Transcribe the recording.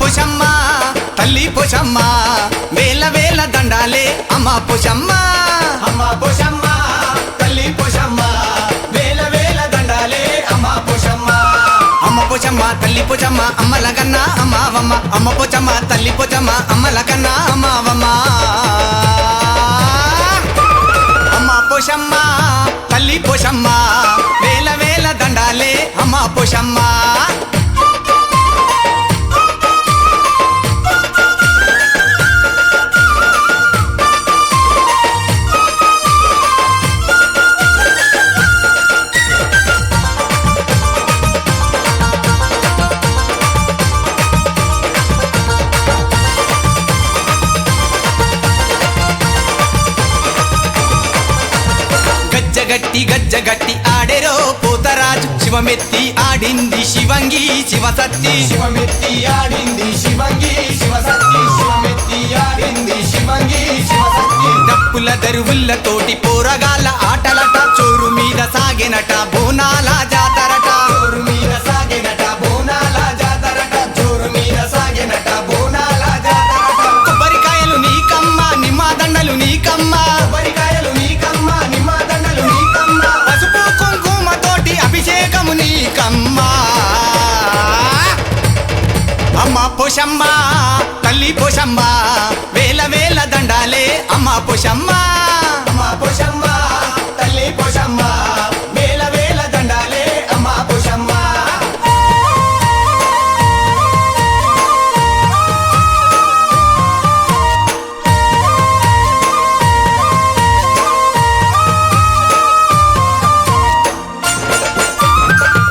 పోషమ్మ తల్లి పోషమ్మ వేల వేల దండాలే అమ్మ పోషమ్మ. అమ్మ పోషమ్మ తల్లి పోషమ్మ వేల వేల దండాలే అమ్మ పోషమ్మ. అమ్మ పోషమ్మ తల్లి పోషమ్మ అమ్మల కన్నా అమ్మావమ్మ. అమ్మ పొచమ్మ తల్లి పొచమ్మ అమ్మల కన్నా అమ్మావమ్మ. అమ్మ పోషమ్మ తల్లి పోషమ్మ వేల వేల దండాలే అమ్మ పోషమ్మా. గజ్జగట్టి గజ్జగట్టి ఆడెరో పోతరాజు. శివమెత్తి ఆడింది శివంగి శివసత్తి. శివమెత్తి ఆడింది శివంగి శివసత్తి. శివమెత్తి ఆడింది శివంగి శివసత్తి. డప్పుల దరువుల్ల తోటి పోరగాళ్ళ ఆటలట చోరు మీద సాగినట బోనాల అభిషేకము అమ్మ పోషమ్మ తల్లి పోషమ్మ వేల వేల దండాలే అమ్మ పోషమ్మ.